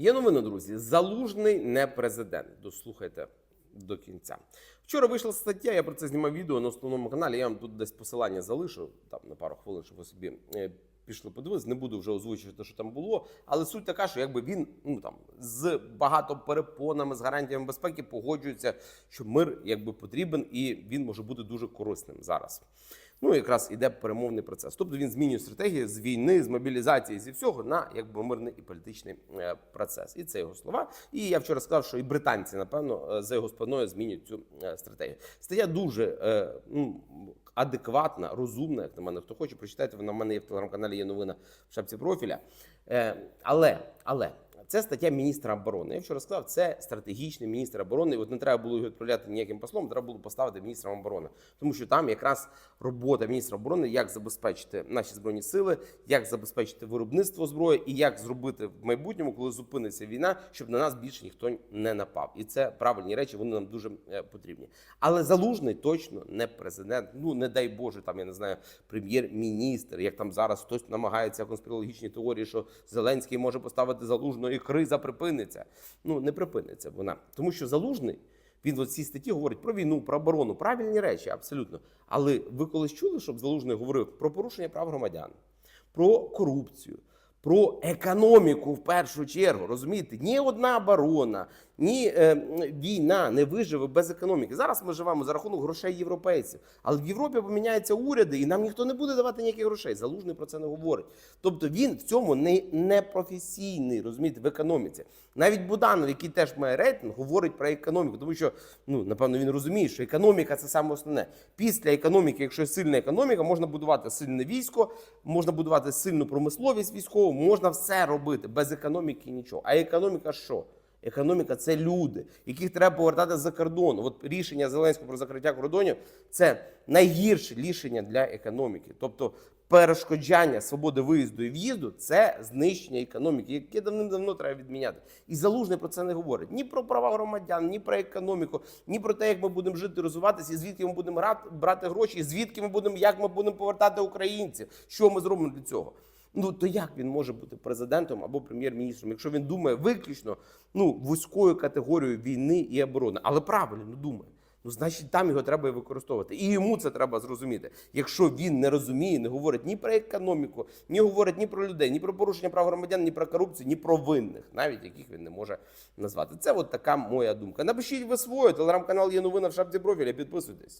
Є новина, друзі. Залужний не президент. Дослухайте до кінця. Вчора вийшла стаття, я про це знімав відео на основному каналі. Я вам тут десь посилання залишу там на пару хвилин, щоб ви собі е, пішли подивитися. Не буду вже озвучувати, що там було. Але суть така, що якби він ну там з багато перепонами, з гарантіями безпеки погоджується, що мир якби потрібен і він може бути дуже корисним зараз. Ну, якраз іде перемовний процес. Тобто він змінює стратегію з війни, з мобілізації, зі всього на якби мирний і політичний е, процес. І це його слова. І я вчора сказав, що і британці, напевно, е, за його спиною змінюють цю е, стратегію. Стаття дуже ну, адекватна, розумна, як на мене. Хто хоче, прочитайте, вона в мене є в телеграм-каналі, є новина в шапці профіля. Але, але. Це стаття міністра оборони. Я вчора сказав, це стратегічний міністр оборони. От не треба було його відправляти ніяким послом, треба було поставити міністром оборони, тому що там якраз робота міністра оборони, як забезпечити наші збройні сили, як забезпечити виробництво зброї і як зробити в майбутньому, коли зупиниться війна, щоб на нас більше ніхто не напав. І це правильні речі, вони нам дуже е, потрібні. Але залужний точно не президент. Ну не дай Боже, там я не знаю, прем'єр-міністр, як там зараз хтось намагається конспірологічні теорії, що Зеленський може поставити залужного криза припиниться. Ну не припиниться вона, тому що залужний. Він в цій статті говорить про війну, про оборону, правильні речі, абсолютно. Але ви колись чули, щоб Залужний говорив про порушення прав громадян, про корупцію, про економіку в першу чергу. Розумієте, ні одна оборона, ні е, війна не виживе без економіки. Зараз ми живемо за рахунок грошей європейців. Але в Європі поміняються уряди, і нам ніхто не буде давати ніяких грошей. Залужний про це не говорить. Тобто він в цьому не, не професійний, розумієте, в економіці. Навіть Буданов, який теж має рейтинг, говорить про економіку, тому що ну напевно він розуміє, що економіка це саме основне. Після економіки, якщо сильна економіка, можна будувати сильне військо, можна будувати сильну промисловість військову, можна все робити без економіки нічого. А економіка що? Економіка це люди, яких треба повертати за кордон. От рішення Зеленського про закриття кордонів це найгірше рішення для економіки. Тобто перешкоджання свободи виїзду і в'їзду це знищення економіки, яке давним-давно треба відміняти. І залужний про це не говорить ні про права громадян, ні про економіку, ні про те, як ми будемо жити, розвиватися, і звідки ми будемо брати гроші, і звідки ми будемо, як ми будемо повертати українців. Що ми зробимо для цього? Ну то як він може бути президентом або прем'єр-міністром, якщо він думає виключно ну вузькою категорією війни і оборони, але правильно думає. Ну, значить, там його треба використовувати. І йому це треба зрозуміти. Якщо він не розуміє, не говорить ні про економіку, ні говорить ні про людей, ні про порушення прав громадян, ні про корупцію, ні про винних, навіть яких він не може назвати. Це от така моя думка. Напишіть ви своє, телеграм-канал є новина в шапці профіля. Підписуйтесь.